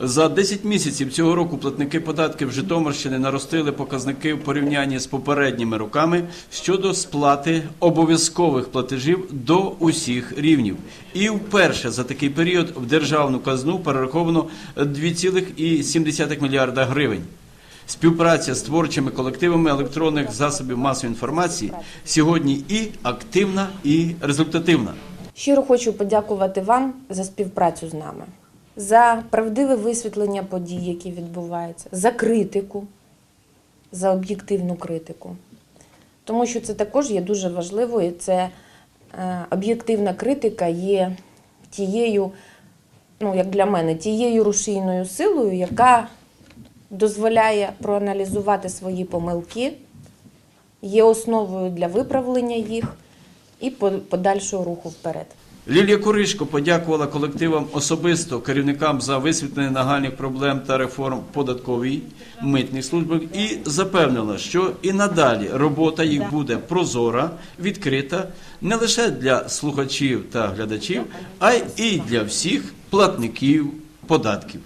За 10 місяців цього року платники податків Житомирщини наростили показники в порівнянні з попередніми роками щодо сплати обов'язкових платежів до усіх рівнів. І вперше за такий період в державну казну перераховано 2,7 мільярда гривень. Співпраця з творчими колективами електронних засобів масової інформації сьогодні і активна, і результативна. Щиро хочу подякувати вам за співпрацю з нами, за правдиве висвітлення подій, які відбуваються, за критику, за об'єктивну критику. Тому що це також є дуже важливо, і це е, об'єктивна критика є тією, ну як для мене, тією рушійною силою, яка дозволяє проаналізувати свої помилки, є основою для виправлення їх і по- подальшого руху вперед. Лілія Куришко подякувала колективам особисто керівникам за висвітлення нагальних проблем та реформ податковій митних служби і запевнила, що і надалі робота їх буде прозора, відкрита не лише для слухачів та глядачів, а й для всіх платників податків.